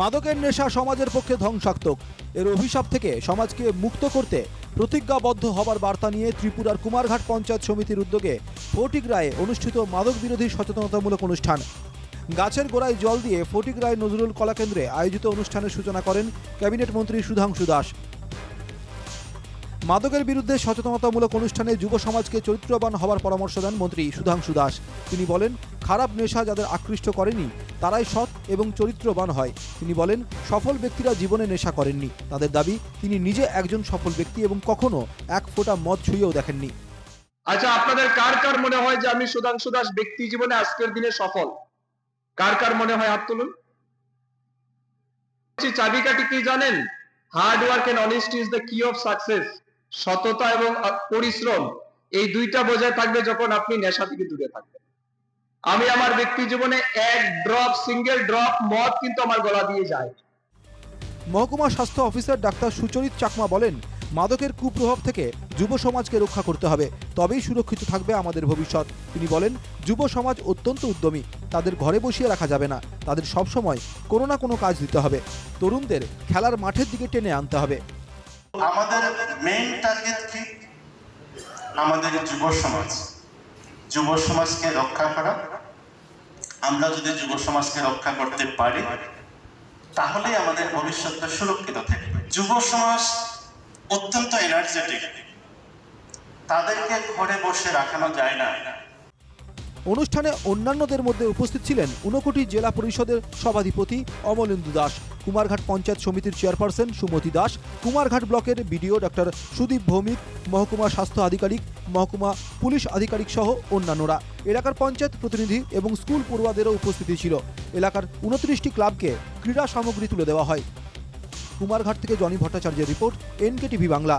মাদকের নেশা সমাজের পক্ষে ধ্বংসাত্মক। এর অভিশাপ থেকে সমাজকে মুক্ত করতে প্রতিজ্ঞাবদ্ধ হবার বার্তা নিয়ে ত্রিপুরার কুমারঘাট পঞ্চায়েত সমিতির উদ্যোগে ফটিকরায়ে অনুষ্ঠিত মাদক বিরোধী সচেতনতামূলক অনুষ্ঠান। গাছের গোড়ায় জল দিয়ে ফটিক রায় নজরুল কলাকেন্দ্রে আয়োজিত অনুষ্ঠানের সূচনা করেন ক্যাবিনেট মন্ত্রী সুধাংশু দাস। মাদকের বিরুদ্ধে সচেতনতামূলক অনুষ্ঠানে যুব সমাজকে চরিত্রবান হওয়ার পরামর্শ দেন মন্ত্রী সুধাংশু দাস। তিনি বলেন, খারাপ নেশা যাদের আকৃষ্ট করেনি, তারাই সৎ এবং চরিত্রবান হয়। তিনি বলেন, সফল ব্যক্তিরা জীবনে নেশা করেননি। তাদের দাবি, তিনি নিজে একজন সফল ব্যক্তি এবং কখনো এক ফোঁটা মদ ছুঁয়েও দেখেননি। আচ্ছা আপনাদের কার কার মনে হয় যে আমি সুধাংশু দাস ব্যক্তি জীবনে আজকের দিনে সফল? কার কার মনে হয়, হাত তুলুন। চাবিকাঠি কি জানেন? Hard work and honesty is the key of success সততা এবং পরিশ্রম এই দুইটা বজায় থাকবে যখন আপনি নেশা থেকে দূরে থাকবেন। আমি আমার ব্যক্তি জীবনে এক ড্রপ সিঙ্গেল ড্রপ মদ কিন্তু আমার গলা দিয়ে যায়। মহকুমা স্বাস্থ্য অফিসার ডাক্তার সুচরিত চাকমা বলেন, মাদকের কুপ্রভাব থেকে যুব সমাজকে রক্ষা করতে হবে, তবেই সুরক্ষিত থাকবে আমাদের ভবিষ্যৎ। তিনি বলেন, যুব সমাজ অত্যন্ত উদ্যমী, তাদের ঘরে বসিয়ে রাখা যাবে না, তাদের সবসময় কোনো না কোনো কাজ দিতে হবে। তরুণদের খেলার মাঠের দিকে টেনে আনতে হবে। আমাদের মেইন টার্গেট কি? আমাদের যুব সমাজ। যুব সমাজকে রক্ষা করা। আমরা যদি যুব সমাজকে রক্ষা করতে পারি তাহলে আমাদের ভবিষ্যৎটা সুরক্ষিত থাকবে যুব সমাজ অত্যন্ত এনার্জেটিক তাদেরকে ঘরে বসে রাখানো যায় না। অনুষ্ঠানে অন্যান্যদের মধ্যে উপস্থিত ছিলেন ঊনকোটি জেলা পরিষদের সভাধিপতি অমলেন্দু দাস। কুমারঘাট পঞ্চায়েত সমিতির চেয়ারপারসন সুমতি দাস, কুমারঘাট ব্লকের বিডিও ডক্টর সুদীপ ভৌমিক, মহকুমা স্বাস্থ্য আধিকারিক, মহকুমা পুলিশ আধিকারিক সহ অন্যান্যরা। এলাকার পঞ্চায়েত প্রতিনিধি এবং স্কুল পড়ুয়াদেরও উপস্থিতি ছিল। এলাকার উনত্রিশটি ক্লাবকে ক্রীড়া সামগ্রী তুলে দেওয়া হয়। কুমারঘাট থেকে জনি ভট্টাচার্যের রিপোর্ট এনকে টিভি বাংলা।